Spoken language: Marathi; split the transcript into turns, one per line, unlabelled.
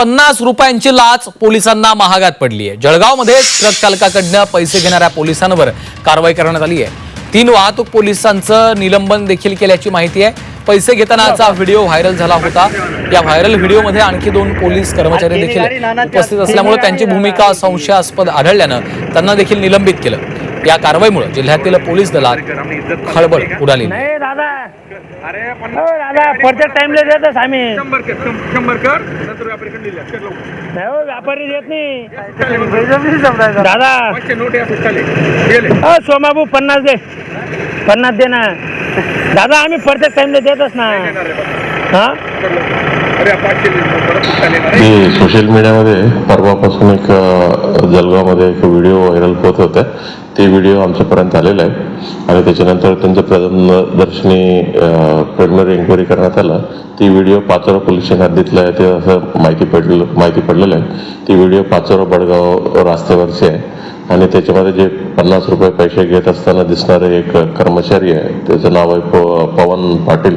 पन्नास रुपयांची लाच पोलिसांना महागात पडली आहे. जळगावमध्ये ट्रक चालकाकडनं पैसे घेणाऱ्या पोलिसांवर कारवाई करण्यात आली आहे. तीन वाहतूक पोलिसांचं निलंबन देखील केल्याची माहिती आहे. पैसे घेतानाचा व्हिडिओ व्हायरल झाला होता. या व्हायरल व्हिडिओमध्ये आणखी दोन पोलीस कर्मचारी देखील उपस्थित असल्यामुळे त्यांची भूमिका संशयास्पद आढळल्यानं त्यांना देखील निलंबित केलं. या कारवाईमुळे जिल्ह्यातील पोलीस दलात खळबळ उडाली.
नाही दादा.
अरे
हो दादा टाइमला देतच आम्ही.
शंभर कर शं- शंभर कर. नंतर व्यापारीकडे लिहिलं कर लवकर.
नाही हो व्यापारी देत नाही. दादा.
पाचशे नोट आहे असं चालेल. गेले.
हो सोमाबू पन्नास दे. पन्नास दे ना. दादा आम्ही प्रत्येक टाइमला देतच ना. हा?
कर लवकर.
मी सोशल मीडियामध्ये परवापासून एक जळगावमध्ये एक व्हिडिओ व्हायरल होत होता. ते व्हिडिओ आमच्यापर्यंत आलेला आहे. आणि त्याच्यानंतर त्यांचं प्रदर्शनी प्रिलिमिनरी एन्क्वायरी करण्यात आलं. ती व्हिडिओ पाचोरा पोलीस स्टेशन हद्दीतलं आहे ते असं माहिती पडलं माहिती पडलेलं आहे. ती व्हिडिओ पाचोरा बडगाव रस्त्यावरची आहे. आणि त्याच्यामध्ये जे पन्नास रुपये पैसे घेत असताना दिसणारे एक कर्मचारी आहे. त्याचं नाव आहे पवन पाटील.